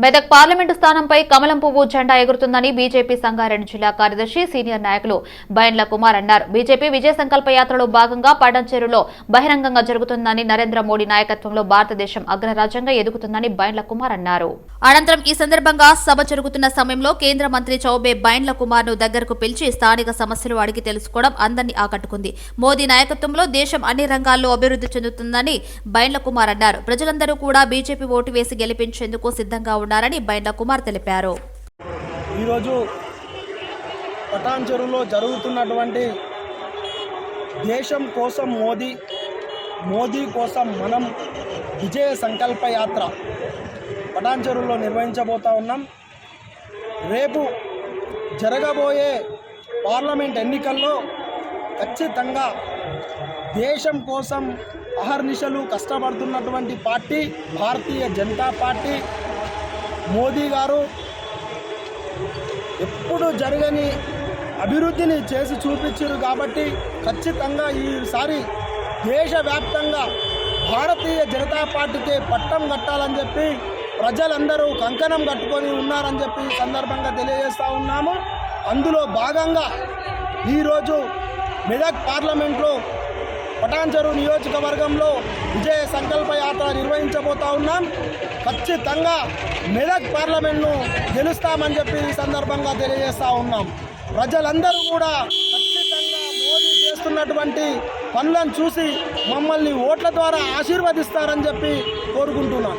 Medak parliament స్థానంపై కమలం పువ్వు జెండా ఎగురుతుందని బీజేపీ సంగారెడ్డి జిల్లా కార్యదర్శి సీనియర్ నాయకులు బయన్ల కుమార్ అన్నారు. బీజేపీ విజయ సంకల్ప యాత్రలో భాగంగా పడంచేరులో బహిరంగంగా జరుగుతుందని నరేంద్ర మోడీ నాయకత్వంలో భారతదేశం అగ్రరాజ్యంగా ఎదుగుతుందని బయన్ల కుమార్ అన్నారు. అనంతరం ఈ సందర్భంగా సభ జరుగుతున్న సమయంలో కేంద్ర మంత్రి చౌబే బయన్ల కుమార్ను దగ్గరకు పిలిచి స్థానిక సమస్యలు అడిగి తెలుసుకోవడం అందరినీ ఆకట్టుకుంది. మోదీ నాయకత్వంలో దేశం అన్ని రంగాల్లో అభివృద్ధి చెందుతుందని బయన్ల కుమార్ అన్నారు. ప్రజలందరూ కూడా బీజేపీ ఓటు వేసి గెలిపించేందుకు సిద్ధంగా ఉన్నారని బైండ కుమార్ తెలిపారు. ఈరోజు పటాన్ చెరువులో జరుగుతున్నటువంటి దేశం కోసం మోదీ మోదీ కోసం మనం విజయ సంకల్ప యాత్ర పటాన్ చెరువులో నిర్వహించబోతా ఉన్నాం. రేపు జరగబోయే పార్లమెంట్ ఎన్నికల్లో ఖచ్చితంగా దేశం కోసం అహర్నిశలు కష్టపడుతున్నటువంటి పార్టీ భారతీయ జనతా పార్టీ మోదీ గారు ఎప్పుడు జరగని అభివృద్ధిని చేసి చూపించారు కాబట్టి ఖచ్చితంగా ఈసారి దేశవ్యాప్తంగా భారతీయ జనతా పార్టీకి పట్టం కట్టాలని చెప్పి ప్రజలందరూ కంకణం కట్టుకొని ఉన్నారని చెప్పి ఈ సందర్భంగా తెలియజేస్తూ ఉన్నాము. అందులో భాగంగా ఈరోజు మెదక్ పార్లమెంట్లో పటాన్చెరు నియోజకవర్గంలో విజయ సంకల్ప యాత్ర నిర్వహించబోతా ఉన్నాం. ఖచ్చితంగా మెదక్ పార్లమెంట్ను గెలుస్తామని చెప్పి ఈ సందర్భంగా తెలియజేస్తూ ఉన్నాం. ప్రజలందరూ కూడా ఖచ్చితంగా మోదీ చేస్తున్నటువంటి పనులను చూసి మమ్మల్ని ఓట్ల ద్వారా ఆశీర్వదిస్తారని చెప్పి కోరుకుంటున్నాం